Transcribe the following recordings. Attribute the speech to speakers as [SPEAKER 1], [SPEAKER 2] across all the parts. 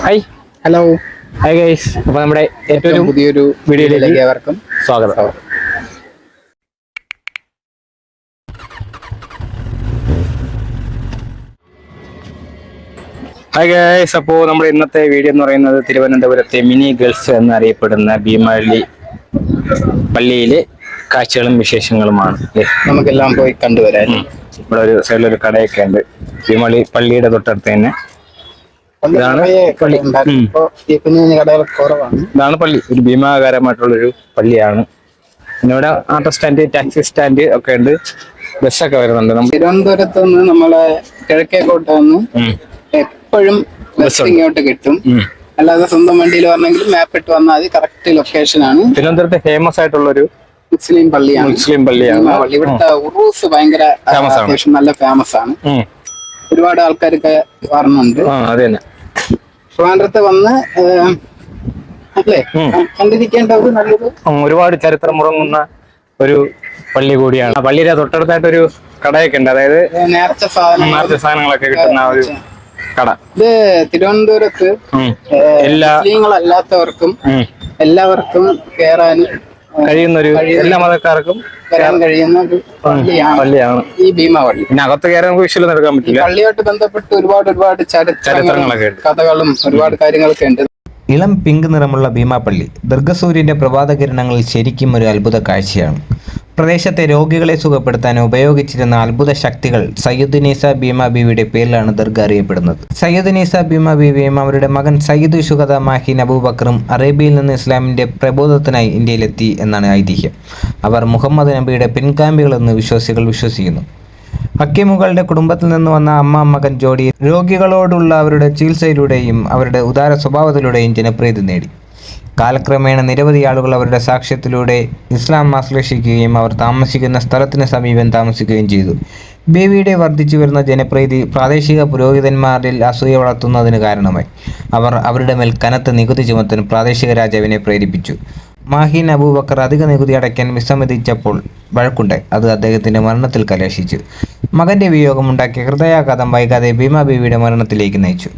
[SPEAKER 1] Hi.
[SPEAKER 2] Hello.
[SPEAKER 1] Hi guys. അപ്പൊ നമ്മുടെ ഏറ്റവും
[SPEAKER 2] പുതിയൊരു
[SPEAKER 1] വീഡിയോയിലേക്ക്
[SPEAKER 2] ഏവർക്കും
[SPEAKER 1] സ്വാഗതം. Hi guys. അപ്പോൾ നമ്മുടെ ഇന്നത്തെ വീഡിയോ എന്ന് പറയുന്നത് തിരുവനന്തപുരത്തെ മിനി ഗേൾസ് എന്നറിയപ്പെടുന്ന ഭീമാളി പള്ളിയിലെ കാഴ്ചകളും വിശേഷങ്ങളുമാണ്.
[SPEAKER 2] നമുക്കെല്ലാം പോയി കണ്ടുവരാൻ.
[SPEAKER 1] ഇവിടെ ഒരു സൈഡിൽ ഒരു കടയൊക്കെ ഉണ്ട്. ഭീമാളി പള്ളിയുടെ തൊട്ടടുത്ത് തന്നെ ഇതാണ് പള്ളി. ഒരു ഭീമാകാരമായിട്ടുള്ളൊരു പള്ളിയാണ്. പിന്നെ ഇവിടെ ഓട്ടോ സ്റ്റാൻഡ് ടാക്സി സ്റ്റാൻഡ് ഒക്കെ ഉണ്ട്. ബസ്സൊക്കെ വരുന്നുണ്ട്. നമ്മൾ
[SPEAKER 2] തിരുവനന്തപുരത്ത് നിന്ന് നമ്മളെ കിഴക്കേക്കോട്ട് നിന്ന് എപ്പോഴും ബസ് ഇങ്ങോട്ട് കിട്ടും. അല്ലാതെ സ്വന്തം വണ്ടിയിൽ വരണമെങ്കിൽ മാപ്പ് ഇട്ട് വന്നാൽ മതി. കറക്റ്റ് ലൊക്കേഷൻ ആണ്.
[SPEAKER 1] തിരുവനന്തപുരത്തെ ഫേമസ് ആയിട്ടുള്ള ഒരു
[SPEAKER 2] മുസ്ലിം പള്ളിയാണ്.
[SPEAKER 1] മുസ്ലിം പള്ളിയാണ്.
[SPEAKER 2] ഇവിടുത്തെ ഉറൂസ് ഭയങ്കര. അത്യാവശ്യം നല്ല ഫേമസ് ആണ്. ഒരുപാട് ആൾക്കാരൊക്കെ വരുന്നുണ്ട്
[SPEAKER 1] അതെ തന്നെ.
[SPEAKER 2] ട്രിവാൻഡ്രത്ത് വന്ന് അല്ലേ? കണ്ടിരിക്കേണ്ട ഒരു നല്ലൊരു
[SPEAKER 1] ഒരുപാട് ചരിത്രമുറങ്ങുന്ന ഒരു പള്ളി കൂടിയാണ്. ആ പള്ളിയുടെ തൊട്ടടുത്തായിട്ട് ഒരു കടയൊക്കെ ഉണ്ട് അതായത്
[SPEAKER 2] നേർച്ച സാധനം
[SPEAKER 1] നേരത്തെ സാധനങ്ങളൊക്കെ കിട്ടുന്ന ഒരു കട.
[SPEAKER 2] ഇത് തിരുവനന്തപുരത്ത്
[SPEAKER 1] എല്ലാ
[SPEAKER 2] മുസ്ലിങ്ങളല്ലാത്തവർക്കും. എല്ലാവർക്കും കേറാനും
[SPEAKER 1] കഴിയുന്ന ഒരു എല്ലാ മതക്കാർക്കും
[SPEAKER 2] വരാൻ കഴിയുന്ന ഒരു പള്ളിയാണ്
[SPEAKER 1] പള്ളിയാണ്.
[SPEAKER 2] ഈ ഭീമാവള്ളി.
[SPEAKER 1] പിന്നെ അകത്ത് കയറാൻ നമുക്ക് വിഷയം എടുക്കാൻ പറ്റില്ല.
[SPEAKER 2] പള്ളിയായിട്ട് ബന്ധപ്പെട്ട് ഒരുപാട് ഒരുപാട്
[SPEAKER 1] ചരിത്രങ്ങളൊക്കെ ഉണ്ട്.
[SPEAKER 2] കഥകളും ഒരുപാട് കാര്യങ്ങളൊക്കെ ഉണ്ട്.
[SPEAKER 3] ഇളം പിങ്ക് നിറമുള്ള ഭീമാപ്പള്ളി ദീർഘസൂര്യന്റെ പ്രഭാതകിരണങ്ങളിൽ ശരിക്കും ഒരു അത്ഭുത കാഴ്ചയാണ്. പ്രദേശത്തെ രോഗികളെ സുഖപ്പെടുത്താൻ ഉപയോഗിച്ചിരുന്ന അത്ഭുത ശക്തികൾ സയ്യിദ് നിസ ഭീമ ബീവിയുടെ പേരിലാണ് ദർഗ അറിയപ്പെടുന്നത്. സയ്യിദ് നിസ ഭീമ ബീവിയും അവരുടെ മകൻ സയ്യിദ് ഷുഹദ മാഹിൻ അബൂബക്കറും അറേബ്യയിൽ നിന്ന് ഇസ്ലാമിന്റെ പ്രബോധത്തിനായി ഇന്ത്യയിലെത്തി എന്നാണ് ഐതിഹ്യം. അവർ മുഹമ്മദ് നബിയുടെ പിൻഗാമികളെന്ന് വിശ്വാസികൾ വിശ്വസിക്കുന്നു. ഹക്കിമുകളുടെ കുടുംബത്തിൽ നിന്ന് വന്ന അമ്മ മകൻ ജോഡി രോഗികളോടുള്ള അവരുടെ ചികിത്സയിലൂടെയും അവരുടെ ഉദാര സ്വഭാവത്തിലൂടെയും ജനപ്രീതി നേടി. കാലക്രമേണ നിരവധി ആളുകൾ അവരുടെ സാക്ഷ്യത്തിലൂടെ ഇസ്ലാം ആശ്ലേഷിക്കുകയും അവർ താമസിക്കുന്ന സ്ഥലത്തിന് സമീപം താമസിക്കുകയും ചെയ്തു. ബേബിയുടെ വർദ്ധിച്ചു വരുന്ന ജനപ്രീതി പ്രാദേശിക പുരോഹിതന്മാരിൽ അസൂയ വളർത്തുന്നതിന് കാരണമായി. അവർ അവരുടെ മേൽ കനത്ത നികുതി ചുമത്താൻ പ്രാദേശിക രാജാവിനെ പ്രേരിപ്പിച്ചു. മാഹിൻ അബൂബക്കർ അധിക നികുതി അടയ്ക്കാൻ വിസമ്മതിച്ചപ്പോൾ വഴക്കുണ്ടായി. അത് അദ്ദേഹത്തിന്റെ മരണത്തിൽ കലാശിച്ചു. മകന്റെ വിയോഗമുണ്ടാക്കിയ ഹൃദയാഘാതം വൈകാതെ ഭീമ ബീവിയുടെ മരണത്തിലേക്ക് നയിച്ചു.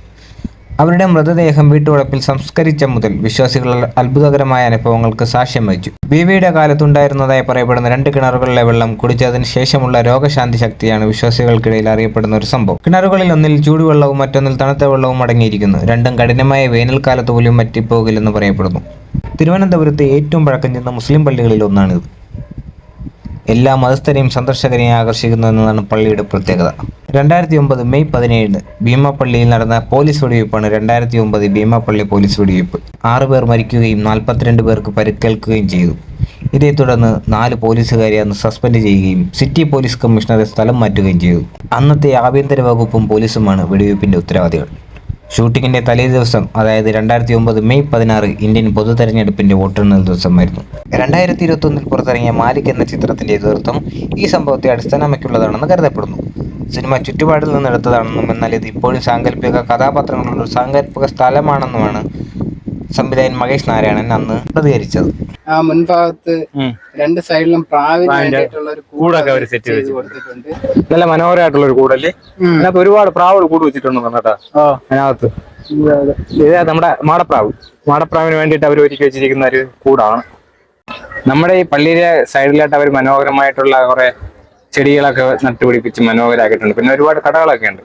[SPEAKER 3] അവരുടെ മൃതദേഹം വീട്ടുവളപ്പിൽ സംസ്കരിച്ച മുതൽ വിശ്വാസികൾ അത്ഭുതകരമായ അനുഭവങ്ങൾക്ക് സാക്ഷ്യം വഹിച്ചു. ബീവിയുടെ കാലത്തുണ്ടായിരുന്നതായി പറയപ്പെടുന്ന രണ്ട് കിണറുകളിലെ വെള്ളം കുടിച്ചതിന് ശേഷമുള്ള രോഗശാന്തി ശക്തിയാണ് വിശ്വാസികൾക്കിടയിൽ അറിയപ്പെടുന്ന ഒരു സംഭവം. കിണറുകളിൽ ഒന്നിൽ ചൂടുവെള്ളവും മറ്റൊന്നിൽ തണുത്ത വെള്ളവും അടങ്ങിയിരിക്കുന്നു. രണ്ടും കഠിനമായ വേനൽക്കാലത്ത് പോലും മറ്റിപ്പോകില്ലെന്ന് പറയപ്പെടുന്നു. തിരുവനന്തപുരത്തെ ഏറ്റവും പഴക്കം ചെന്ന മുസ്ലിം പള്ളികളിൽ ഒന്നാണിത്. എല്ലാ മതസ്ഥരെയും സന്ദർശകരെയും ആകർഷിക്കുന്നു എന്നതാണ് പള്ളിയുടെ പ്രത്യേകത. രണ്ടായിരത്തി ഒമ്പത് മെയ് പതിനേഴിന് ഭീമാപ്പള്ളിയിൽ നടന്ന പോലീസ് വെടിവയ്പ്പാണ് രണ്ടായിരത്തി ഒമ്പത് ഭീമാപ്പള്ളി പോലീസ് വെടിവയ്പ്പ് ആറ് പേർ മരിക്കുകയും നാൽപ്പത്തിരണ്ട് പേർക്ക് പരിക്കേൽക്കുകയും ചെയ്തു. ഇതേ തുടർന്ന് നാല് പോലീസുകാരെ അന്ന് സസ്പെൻഡ് ചെയ്യുകയും സിറ്റി പോലീസ് കമ്മീഷണറെ സ്ഥലം മാറ്റുകയും ചെയ്തു. അന്നത്തെ ആഭ്യന്തര വകുപ്പും പോലീസുമാണ് വെടിവയ്പ്പിന്റെ ഉത്തരവാദികൾ. ഷൂട്ടിങ്ങിന്റെ തലേ ദിവസം അതായത് രണ്ടായിരത്തി ഒമ്പത് മെയ് പതിനാറ് ഇന്ത്യൻ പൊതു തെരഞ്ഞെടുപ്പിന്റെ വോട്ടെണ്ണൽ ദിവസമായിരുന്നു. രണ്ടായിരത്തി ഇരുപത്തി ഒന്നിൽ പുറത്തിറങ്ങിയ മാലിക് എന്ന ചിത്രത്തിന്റെ എതിർത്തും ഈ സംഭവത്തെ അടിസ്ഥാനമാക്കിയുള്ളതാണെന്ന് കരുതപ്പെടുന്നു. സിനിമ ചുറ്റുപാടിൽ നിന്നെടുത്തതാണെന്നും എന്നാൽ ഇത് ഇപ്പോഴും സാങ്കല്പിക കഥാപാത്രങ്ങളുടെ ഒരു സാങ്കല്പിക സ്ഥലമാണെന്നുമാണ് സംവിധായകൻ മഹേഷ് നാരായണൻ അന്ന് പ്രതികരിച്ചത്.
[SPEAKER 2] ആ മുൻഭാഗത്ത് രണ്ട് സൈഡിലും പ്രാവിനായിട്ടുള്ള ഒരു
[SPEAKER 1] കൂടൊക്കെ അവർ set
[SPEAKER 2] ചെയ്ത് കൊടുത്തിട്ടുണ്ട്.
[SPEAKER 1] നല്ല മനോഹരമായിട്ടുള്ള ഒരു കൂടല്ലേ അതിനകത്ത് ഒരുപാട് പ്രാവുകൾ കൂട് വെച്ചിട്ടുണ്ടെന്ന് കേട്ടോ. അതിനകത്ത്. ഇത് നമ്മുടെ മാടപ്രാവ്. മാടപ്രാവിന് വേണ്ടിയിട്ട് അവർ ഒരുക്കി വെച്ചിരിക്കുന്ന ഒരു കൂടാണ്. നമ്മുടെ ഈ പള്ളിയിലെ സൈഡിലായിട്ട് അവർ മനോഹരമായിട്ടുള്ള കുറെ ചെടികളൊക്കെ നട്ടുപിടിപ്പിച്ച് മനോഹരമാക്കിയിട്ടുണ്ട് പിന്നെ ഒരുപാട് കടകളൊക്കെ ഉണ്ട്.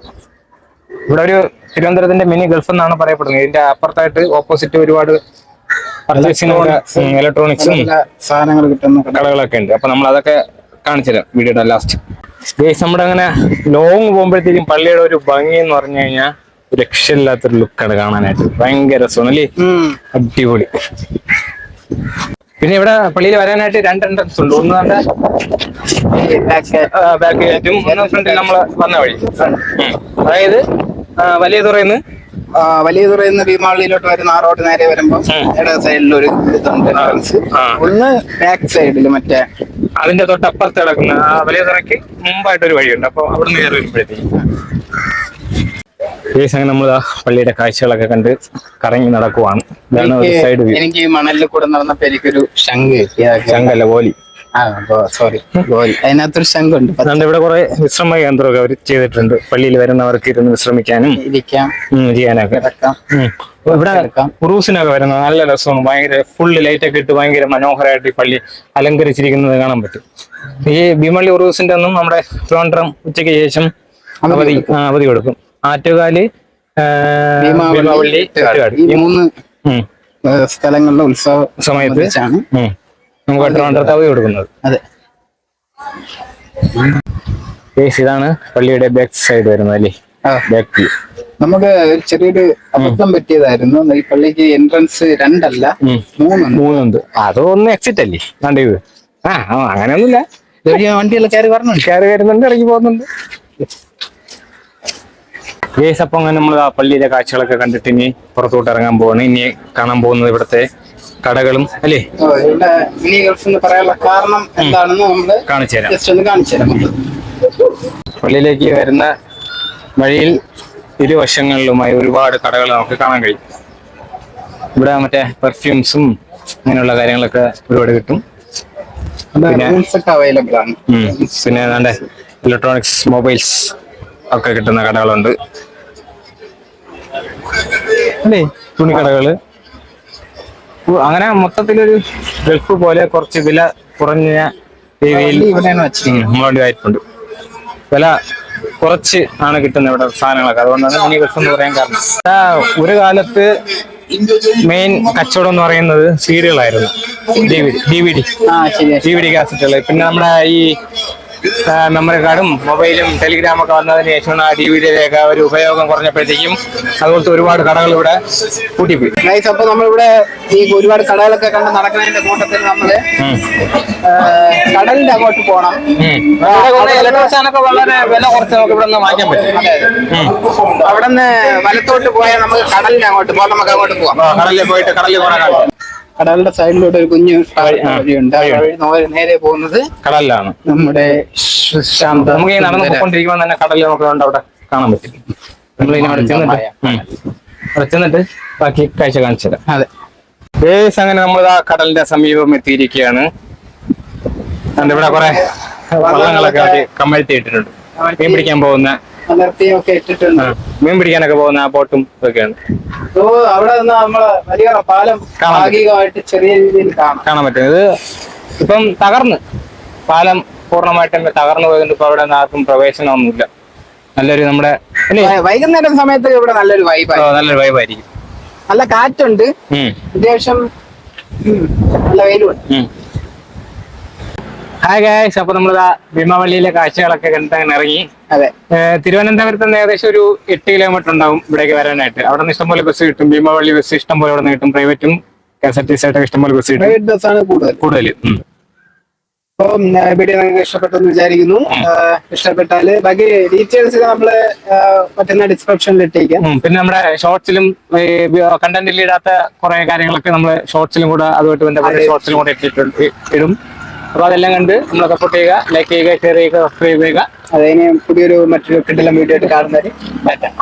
[SPEAKER 1] ഇവിടെ ഒരു തിരുവനന്തപുരത്തിന്റെ മിനി ഗൾഫ് എന്നാണ് പറയപ്പെടുന്നത്. ഇതിന്റെ അപ്പുറത്തായിട്ട് ഓപ്പോസിറ്റ് ഒരുപാട് പർച്ചേസിംഗ് ഇലക്ട്രോണിക്സും
[SPEAKER 2] സാധനങ്ങൾ കിട്ടുന്ന
[SPEAKER 1] കടകളൊക്കെ ഉണ്ട്. അപ്പൊ നമ്മൾ അതൊക്കെ കാണിച്ചു തരാം വീഡിയോയുടെ ലാസ്റ്റ് ഗേസ് നമ്മുടെ അങ്ങനെ ലോങ് പോകുമ്പോഴത്തേക്കും പള്ളിയുടെ ഒരു ഭംഗി എന്ന് പറഞ്ഞു കഴിഞ്ഞാൽ രക്ഷയില്ലാത്തൊരു ലുക്കാണ് കാണാനായിട്ട്. ഭയങ്കര രസമാണ് അല്ലേ?
[SPEAKER 2] ഉം.
[SPEAKER 1] അടിപൊളി. പിന്നെ ഇവിടെ പള്ളിയിൽ വരാനായിട്ട് രണ്ട് എൻട്രൻസ് ഉണ്ട്. ഒന്ന് നമ്മുടെ ബാക്ക് ഗേറ്റും ഒന്ന് ഫ്രണ്ടിൽ നമ്മൾ വന്ന വഴി. അതായത് വലിയ തുറയിന്ന്
[SPEAKER 2] വലിയ തുറയിന്ന് ഭീമാളിയിലോട്ട് വരുന്ന ആ റോഡ് നേരെ വരുമ്പോ ഇട സൈഡിൽ ഒരു ഇതുണ്ട്. ഒന്ന് ബാക്ക് സൈഡിൽ മറ്റേ
[SPEAKER 1] അതിന്റെ തൊട്ടപ്പുറത്ത് കിടക്കുന്ന ആ വലിയ തുറയ്ക്ക് മുമ്പായിട്ടൊരു വഴിയുണ്ട്. അപ്പൊ അവിടുന്ന് കയറി വരുമ്പോഴത്തേക്ക്. സമയം നമ്മൾ പള്ളിയുടെ കാഴ്ചകളൊക്കെ കണ്ട് കറങ്ങി നടക്കുവാണ്.
[SPEAKER 2] എനിക്ക് ഈ മണലിൽ കൂടെ നടന്നപ്പോ എനിക്കൊരു ശംഖ്
[SPEAKER 1] ശംഖല്ല
[SPEAKER 2] ആ സോറി ഗോൽ. അതിനകത്തൊരു പത്ത്
[SPEAKER 1] അതുകൊണ്ട് ഇവിടെ കുറെ വിശ്രമ കേന്ദ്രമൊക്കെ അവർ ചെയ്തിട്ടുണ്ട്. പള്ളിയിൽ വരുന്നവർക്ക് ഇരുന്ന് വിശ്രമിക്കാനും
[SPEAKER 2] ഇരിക്കാം.
[SPEAKER 1] ചെയ്യാനൊക്കെ. ഇവിടെ ക്രൂസിനൊക്കെ വരുന്നത് നല്ല രസമാണ്. ഭയങ്കര ഫുള്ള് ലൈറ്റ് ഒക്കെ ഇട്ട് ഭയങ്കര മനോഹരമായിട്ട് ഈ പള്ളി അലങ്കരിച്ചിരിക്കുന്നത് കാണാൻ പറ്റും. ഈ ഭീമള്ളി ഉറൂസിന്റെ ഒന്നും നമ്മുടെ ട്രിവാൻഡ്രം ഉച്ചയ്ക്ക് ശേഷം അവധി അവധി കൊടുക്കും. ആറ്റുകാൽ
[SPEAKER 2] ഭീമാവള്ളി ഈ മൂന്ന് സ്ഥലങ്ങളിലെ ഉത്സവ
[SPEAKER 1] സമയത്ത്. നമുക്ക് ട്രിവാൻഡ്രത്ത് തവ കൊടുക്കുന്നത്.
[SPEAKER 2] അതെ.
[SPEAKER 1] ഇതാണ് പള്ളിയുടെ ബാക്ക് സൈഡ് വരുന്നത് അല്ലേ? ബാക്ക് വ്യൂ
[SPEAKER 2] നമുക്ക് ഒരു ചെറിയൊരു അബദ്ധം പറ്റിയതായിരുന്നു. ഈ പള്ളിക്ക് എൻട്രൻസ് രണ്ടല്ല മൂന്നുണ്ട്.
[SPEAKER 1] മൂന്നുണ്ട്. അതൊന്ന് എക്സിറ്റ് അല്ലേ? കണ്ടു ഇത്? ആ ആ, അങ്ങനെയൊന്നുമില്ല.
[SPEAKER 2] വണ്ടികൾ കയറി പറഞ്ഞുണ്ട്
[SPEAKER 1] കയറി വരുന്നുണ്ട് ഇറങ്ങി പോകുന്നുണ്ട്. ഗേസ് അപ്പം അങ്ങനെ നമ്മൾ ആ പള്ളിയിലെ കാഴ്ചകളൊക്കെ കണ്ടിട്ട് ഇനി പുറത്തോട്ട് ഇറങ്ങാൻ പോവാണ്. ഇനി കാണാൻ പോകുന്നത് ഇവിടുത്തെ കടകളും അല്ലേ?
[SPEAKER 2] ഇവിടെ മിനി ഗൾഫ് എന്ന് പറയാനുള്ള കാരണം എന്താണെന്ന് നമ്മൾ
[SPEAKER 1] കാണിച്ചു തരാം.
[SPEAKER 2] ജസ്റ്റ് ഒന്ന് കാണിച്ചു തരാം.
[SPEAKER 1] പള്ളിയിലേക്ക് വരുന്ന വഴിയിൽ ഇരുവശങ്ങളിലുമായി ഒരുപാട് കടകൾ നമുക്ക് കാണാൻ കഴിയും. ഇവിടെ മറ്റേ പെർഫ്യൂംസും അങ്ങനെയുള്ള കാര്യങ്ങളൊക്കെ ഒരുപാട് കിട്ടും.
[SPEAKER 2] അവൈലബിൾ ആണ്.
[SPEAKER 1] പിന്നെ ഏതാണ്ട് ഇലക്ട്രോണിക്സ് മൊബൈൽസ് ഒക്കെ കിട്ടുന്ന കടകളുണ്ട്. അല്ലേ തുണിക്കടകൾ അങ്ങനെ മൊത്തത്തിലൊരു ഗൾഫ് പോലെ കുറച്ച് വില കുറഞ്ഞ രീതിയിൽ ആയിട്ടുണ്ട്. വില കുറച്ച് ആണ് കിട്ടുന്നത് ഇവിടെ സാധനങ്ങളൊക്കെ. അതുകൊണ്ടാണ് മിനി ഗൾഫ് എന്ന് പറയാൻ കാരണം. ഒരു കാലത്ത് മെയിൻ കച്ചവടം എന്ന് പറയുന്നത് സീരിയലായിരുന്നു. D V D D V D കാസറ്റുകൾ പിന്നെ നമ്മുടെ ഈ മെമ്മറി കാർഡും മൊബൈലും ടെലിഗ്രാം ഒക്കെ വന്നതിന് ശേഷമാണ് ആ ഡി വി ഡിയുടെയൊക്കെ ഒരു ഉപയോഗം കുറഞ്ഞപ്പോഴത്തേക്കും അതുപോലത്തെ ഒരുപാട് കടകൾ ഇവിടെ കൂട്ടിപ്പോയി
[SPEAKER 2] നൈസ് അപ്പൊ നമ്മളിവിടെ ഈ ഒരുപാട് കടകളൊക്കെ കണ്ട് നടക്കുന്നതിന്റെ കൂട്ടത്തിൽ നമ്മൾ കടലിന്റെ അങ്ങോട്ട് പോണം.
[SPEAKER 1] ഇലക്ട്രോസാനൊക്കെ സാധനമൊക്കെ വളരെ വില കുറച്ച് നമുക്ക് ഇവിടെ നിന്ന് വാങ്ങിക്കാൻ പറ്റും.
[SPEAKER 2] അവിടെ നിന്ന് വലത്തോട്ട് പോയാൽ നമുക്ക് കടലിന്റെ അങ്ങോട്ട് പോകാം. നമുക്ക് അങ്ങോട്ട് പോവാം.
[SPEAKER 1] കടലിൽ പോയിട്ട് കടലിൽ കുറെ
[SPEAKER 2] കടലിന്റെ സൈഡിലൂടെ ഒരു കുഞ്ഞു വഴിയുണ്ട്. ആ വഴി നേരെ പോകുന്നത്
[SPEAKER 1] കടലിലാണ്.
[SPEAKER 2] നമ്മുടെ ശാന്ത
[SPEAKER 1] നമുക്ക് ഈ നടന്ന് പോയിക്കൊണ്ടിരിക്കുമ്പോൾ തന്നെ കടലിൽ നമുക്ക് കണ്ട് അവിടെ കാണാൻ പറ്റും. നമ്മൾ ഇനി അവിടെ ചെന്നിട്ട് ഉം. അവിടെ ചെന്നിട്ട് ബാക്കി കാഴ്ച കാണിച്ചു തരാം.
[SPEAKER 2] അതെ.
[SPEAKER 1] ബേസ് അങ്ങനെ നമ്മൾ ആ കടലിന്റെ സമീപം എത്തിയിരിക്കുകയാണ്. അതുകൊണ്ട് ഇവിടെ കുറെ വള്ളങ്ങളൊക്കെ കമ്മഴ്ത്തിയിട്ടിട്ടുണ്ട് കമഴ്ത്തി ഇട്ടിട്ടുണ്ട്. മീൻ പിടിക്കാൻ പോകുന്ന
[SPEAKER 2] ഇട്ടിട്ടുണ്ട്.
[SPEAKER 1] മീൻ പിടിക്കാനൊക്കെ പോകുന്ന ആ ബോട്ടും ഇതൊക്കെയാണ്
[SPEAKER 2] ഓ അവിടെ നിന്ന് നമ്മൾ വലിയ പാലം
[SPEAKER 1] കാണാൻ പറ്റും.
[SPEAKER 2] ഭാഗികമായിട്ട് ചെറിയ രീതിയിൽ കാണാം.
[SPEAKER 1] കാണാൻ പറ്റും. ഇത് ഇപ്പം തകർന്ന്. പാലം പൂർണമായിട്ടും തകർന്നു പോയതുകൊണ്ട് ഇപ്പൊ അവിടെ ആർക്കും പ്രവേശനമൊന്നുമില്ല. നല്ലൊരു നമ്മുടെ അല്ലേ?
[SPEAKER 2] വൈ- വൈകുന്നേരം സമയത്ത് ഇവിടെ നല്ലൊരു
[SPEAKER 1] ഓ,
[SPEAKER 2] വൈബായി
[SPEAKER 1] നല്ലൊരു വൈബായിരിക്കും
[SPEAKER 2] നല്ല കാറ്റുണ്ട്. അത്യാവശ്യം ഉം, നല്ല വെയിലുണ്ട്.
[SPEAKER 1] ഉം. ഹായ് ഗായ്സ് അപ്പൊ നമ്മൾ ഭീമാവള്ളിയിലെ കാഴ്ചകളൊക്കെ കണ്ടിട്ട് അങ്ങനെ ഇറങ്ങി.
[SPEAKER 2] അതെ.
[SPEAKER 1] തിരുവനന്തപുരത്ത് നിന്ന് ഏകദേശം ഒരു എട്ട് കിലോമീറ്റർ ഉണ്ടാവും ഇവിടേക്ക് വരാനായിട്ട്. അവിടെ നിന്ന് ഇഷ്ടംപോലെ ബസ് കിട്ടും. ഭീമാവള്ളി ബസ് ഇഷ്ടംപോലെ അവിടെ നിന്ന് കിട്ടും. പ്രൈവറ്റും K S R T C ആയിട്ടൊക്കെ ഇഷ്ടംപോലെ ബസ് കിട്ടും.
[SPEAKER 2] ബസ്സാണ് കൂടുതൽ.
[SPEAKER 1] കൂടുതൽ
[SPEAKER 2] അപ്പം വീഡിയോ നിങ്ങൾക്ക് ഇഷ്ടപ്പെട്ടെന്ന് വിചാരിക്കുന്നു. ഇഷ്ടപ്പെട്ടാൽ ബാക്കി ഡീറ്റെയിൽസ് നമ്മൾ പറ്റുന്ന ഡിസ്ക്രിപ്ഷനിൽ ഇട്ടേക്കാം.
[SPEAKER 1] പിന്നെ നമ്മുടെ ഷോർട്സിലും കണ്ടന്റിൽ ഇടാത്ത കുറെ കാര്യങ്ങളൊക്കെ നമ്മൾ ഷോർട്സിലും കൂടെ അതുമായിട്ട് ബന്ധപ്പെട്ട ഷോർട്സിലും കൂടെ ഇട്ടിട്ടുണ്ട് ഇടും. അപ്പൊ അതെല്ലാം കണ്ട് നമ്മൾ സപ്പോർട്ട് ചെയ്യുക ലൈക്ക് ചെയ്യുക ഷെയർ ചെയ്യുക സബ്സ്ക്രൈബ് ചെയ്യുക.
[SPEAKER 2] അതിന് പുതിയൊരു മറ്റൊരു കിട്ടില്ല വീഡിയോ ആയിട്ട് കാണുന്നവര് പറ്റാം